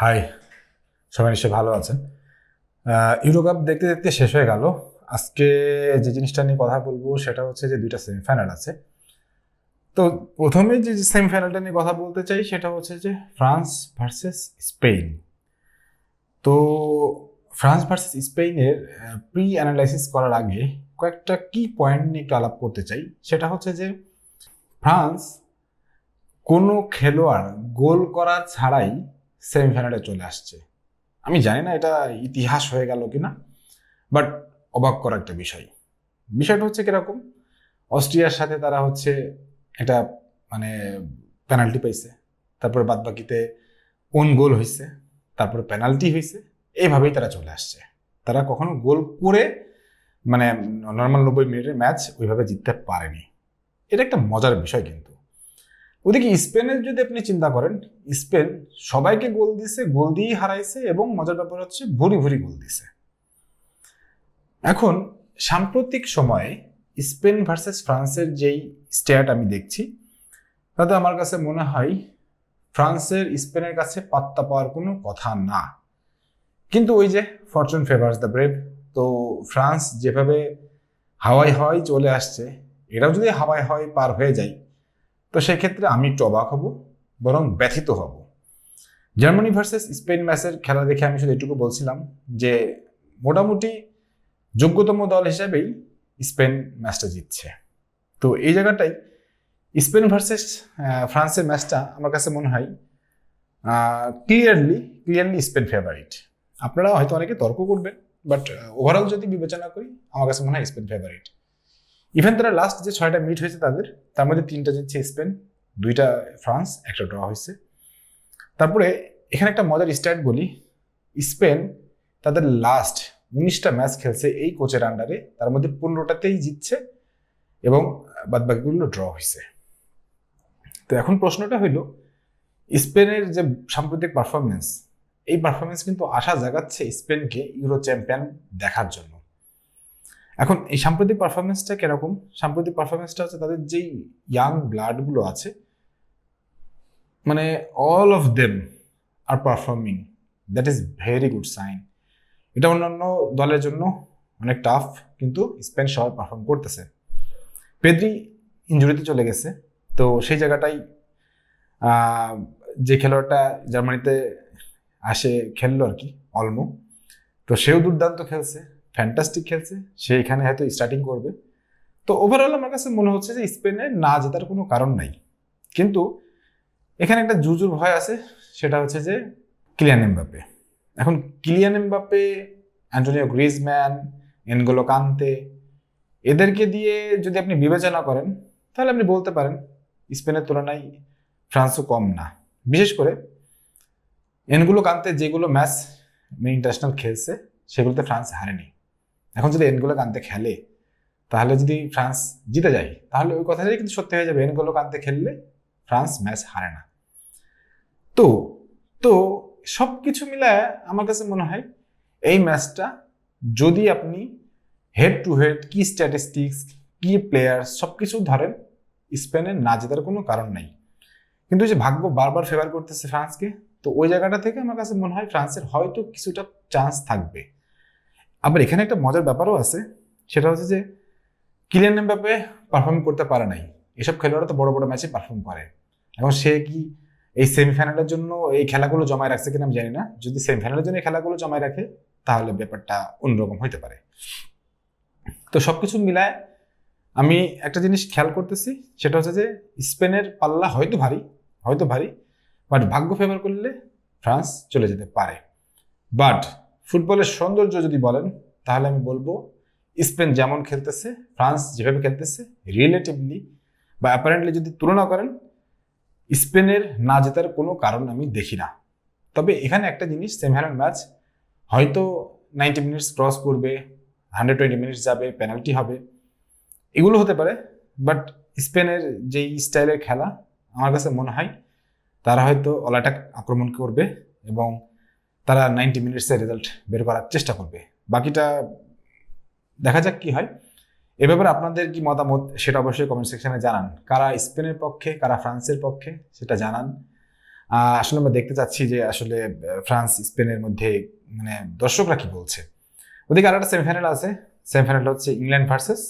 High সবাই নিশ্চয়ই ভালো আছেন। ইউরো কাপ দেখতে দেখতে শেষ হয়ে গেল। আজকে যে জিনিসটা নিয়ে কথা বলব সেটা হচ্ছে যে দুইটা সেমিফাইনাল আছে। তো প্রথমে যে সেমিফাইনালটা নিয়ে কথা বলতে চাই সেটা হচ্ছে যে ফ্রান্স ভার্সেস স্পেন তো ফ্রান্স ভার্সেস স্পেনের প্রি অ্যানালাইসিস করার আগে কয়েকটা কি পয়েন্ট নিয়ে একটু আলাপ করতে চাই। সেটা হচ্ছে যে ফ্রান্স কোনো খেলোয়াড় গোল করা ছাড়াই সেমিফাইনালে চলে আসছে। আমি জানি না এটা ইতিহাস হয়ে গেল কিনা বাট অবাক করা একটা বিষয়। বিষয়টা হচ্ছে কীরকম? অস্ট্রিয়ার সাথে তারা হচ্ছে একটা মানে পেনাল্টি পাইছে, তারপরে বাদ বাকিতে ওন গোল হয়েছে তারপরে পেনাল্টি হয়েছে এইভাবেই তারা চলে আসছে। তারা কখনো গোল করে মানে নর্মাল নব্বই মিনিটের ম্যাচ ওইভাবে জিততে পারেনি। এটা একটা মজার বিষয় কিন্তু। ওদিকে স্পেনের যদি আপনি চিন্তা করেন, স্পেন সবাইকে গোল দিছে গোল দিয়েই হারাইছে এবং মজার ব্যাপার হচ্ছে ভুরি ভুরি গোল দিছে এখন সাম্প্রতিক সময়ে স্পেন ভার্সেস ফ্রান্সের যেই স্ট্যাট আমি দেখছি, তাতে আমার কাছে মনে হয় ফ্রান্সের স্পেনের কাছে পাত্তা পাওয়ার কোনো কথা না। কিন্তু ওই যে ফরচুন ফেভার্স দ্য ব্রেভ তো ফ্রান্স যেভাবে হাওয়াই হাওয়াই চলে আসছে, এটাও যদি হাওয়াই হাওয়াই পার হয়ে যায় তো সেক্ষেত্রে আমি একটু অবাক হব, বরং ব্যথিত হব। জার্মানি ভার্সেস স্পেন ম্যাচের খেলা দেখে আমি শুধু এটুকু বলছিলাম যে, মোটামুটি যোগ্যতম দল হিসেবেই স্পেন ম্যাচটা জিতছে। তো এই জায়গাটাই স্পেন ভার্সেস ফ্রান্সের ম্যাচটা আমার কাছে মনে হয় ক্লিয়ারলি ক্লিয়ারলি স্পেন ফেভারিট আপনারা হয়তো অনেকে তর্ক করবেন বাট ওভারঅল যদি বিবেচনা করি, আমার কাছে মনে হয় স্পেন ফেভারিট ইভেন তারা লাস্ট যে ছয়টা মিট হয়েছে তাদের, তার মধ্যে তিনটা জিতছে স্পেন, দুইটা ফ্রান্স, একটা ড্র হয়েছে। তারপরে এখানে একটা মজার স্ট্যাট বলি। স্পেন তাদের লাস্ট উনিশটা ম্যাচ খেলছে এই কোচের আন্ডারে তার মধ্যে পনেরোটাতেই জিতছে এবং বাদবাকিগুলো ড্র হয়েছে। তো এখন প্রশ্নটা হইল, স্পেনের যে সাম্প্রতিক পারফরমেন্স এই পারফরমেন্স কিন্তু আশা জাগাচ্ছে স্পেনকে ইউরো চ্যাম্পিয়ন দেখার জন্য। এখন এই সাম্প্রতিক পারফরমেন্সটা কীরকম? সাম্প্রতিক পারফরমেন্সটা হচ্ছে তাদের যেই ইয়াং ব্লাডগুলো আছে মানে all of them are performing that is very good sign এটা অন্যান্য দলের জন্য অনেক টাফ কিন্তু স্পেন সবাই পারফর্ম করতেছে। পেদ্রি ইঞ্জুরিতে চলে গেছে, তো সেই জায়গাটাই যে খেলোয়াড়টা জার্মানিতে আসে খেললো আর কি, অলমো। তো সেও দুর্দান্ত খেলছে। ফ্যান্টাস্টিক খেলছে, সে এখানে হয়তো স্টার্টিং করবে। তো ওভারঅল আমার কাছে মনে হচ্ছে যে স্পেনে না জেতার কোনো কারণ নাই। কিন্তু এখানে একটা জুজুর ভয় আছে, সেটা হচ্ছে যে কিলিয়ান এমবাপে এখন Kylian Mbappe Antonio Griezmann N'Golo Kante এদেরকে দিয়ে যদি আপনি বিবেচনা করেন, তাহলে আপনি বলতে পারেন, স্পেনের তুলনায় ফ্রান্সও কম না। বিশেষ করে এনগুলো কান্তে যেগুলো ম্যাচ ইন্টারন্যাশনাল খেলছে, সেগুলোতে ফ্রান্স হারেনি। এখন যদি এনগুলো কানতে খেলে, তাহলে যদি ফ্রান্স জিতে যায়, তাহলে ওই কথাটাই কিন্তু সত্যি হয়ে যাবে। এনগুলো কানতে খেললে ফ্রান্স ম্যাচ হারে না। তো তো সব কিছু মিলায় আমার কাছে মনে হয় এই ম্যাচটা যদি আপনি হেড টু হেড কি স্ট্যাটিস্টিক্স কি প্লেয়ার সব কিছু ধরেন স্পেনের না জেতার কোনো কারণ নাই। কিন্তু যে ভাগ্য বারবার ফেভার করতেছে ফ্রান্সকে, তো ওই জায়গাটা থেকে আমার কাছে মনে হয় ফ্রান্সের হয়তো কিছুটা চান্স থাকবে। আবার এখানে একটা মজার ব্যাপারও আছে, সেটা হচ্ছে যে কিলিয়ান এমবাপে পারফর্ম করতে পারে নাই। এসব খেলোয়াড়রা তো বড় বড় ম্যাচে পারফর্ম করে। এবং সে কি এই সেমিফাইনালের জন্য এই খেলাগুলো জমায় রাখছে কিনা আমি জানি না। যদি সেমিফাইনালের জন্য এই খেলাগুলো জমায় রাখে, তাহলে ব্যাপারটা অন্যরকম হইতে পারে। তো সব কিছু মিলায় আমি একটা জিনিস খেয়াল করতেছি, সেটা হচ্ছে যে স্পেনের পাল্লা হয়তো ভারী হয়তো ভারী বাট ভাগ্য ফেভার করলে ফ্রান্স চলে যেতে পারে। বাট ফুটবলের সৌন্দর্য যদি বলেন, তাহলে আমি বলব স্পেন যেমন খেলতেছে, ফ্রান্স যেভাবে খেলতেছে রিলেটিভলি বা অ্যাপারেন্টলি যদি তুলনা করেন, স্পেনের না জেতার কোনো কারণ আমি দেখি না। তবে এখানে একটা জিনিস সেমিফাইনাল ম্যাচ, হয়তো নাইনটি মিনিটস ক্রস করবে হান্ড্রেড টোয়েন্টি মিনিটস যাবে পেনাল্টি হবে, এগুলো হতে পারে বাট স্পেনের যেই স্টাইলের খেলা, আমার কাছে মনে হয়, তারা হয়তো অল অ্যাটাক আক্রমণ করবে এবং তারা নাইনটি মিনিটসের রেজাল্ট বের করার চেষ্টা করবে। বাকিটা দেখা যাক কি হয়। এ ব্যাপারে আপনাদের কি মতামত সেটা অবশ্যই কমেন্ট সেকশনে জানান। কারা স্পেনের পক্ষে, কারা ফ্রান্সের পক্ষে, সেটা জানান। আসলে আমরা দেখতে চাচ্ছি যে আসলে ফ্রান্স স্পেনের মধ্যে মানে দর্শকরা কি বলছে। ওদিকে আর একটা সেমিফাইনাল আছে। সেমিফাইনাল হচ্ছে ইংল্যান্ড ভার্সেস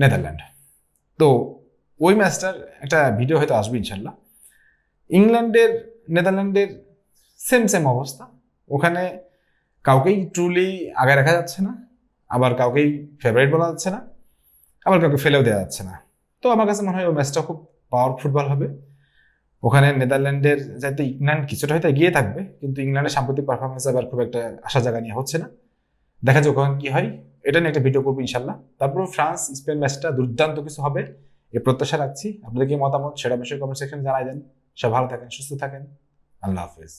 নেদারল্যান্ড। তো ওই ম্যাচটার একটা ভিডিও হয়তো আসবে ইনশাল্লাহ। ইংল্যান্ডের, নেদারল্যান্ডের সেম সেম অবস্থা। ওখানে কাউকেই ট্রুলি আগে রাখা যাচ্ছে না, আবার কাউকেই ফেভারিট বলা যাচ্ছে না, আবার কাউকে ফেলেও দেওয়া যাচ্ছে না। তো আমার কাছে মনে হয় ওই ম্যাচটা খুব পাওয়ার ফুটবল হবে। ওখানে নেদারল্যান্ডের যাতে ইংল্যান্ড কিছুটা হয়তো এগিয়ে থাকবে, কিন্তু ইংল্যান্ডের সাম্প্রতিক পারফরমেন্স আবার খুব একটা আশা জায়গা নিয়ে হচ্ছে না। দেখা যাক ওখানে কি হয়। এটা নিয়ে একটা ভিডিও করব ইনশাল্লাহ তারপর ফ্রান্স, স্পেন ম্যাচটা দুর্দান্ত কিছু হবে, এ প্রত্যাশা রাখছি। আপনাদের কি মতামত সেটা অবশ্যই কমেন্ট সেকশনে জানাই দেন। সব ভালো থাকেন, সুস্থ থাকেন। আল্লাহ হাফেজ।